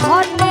ঘটে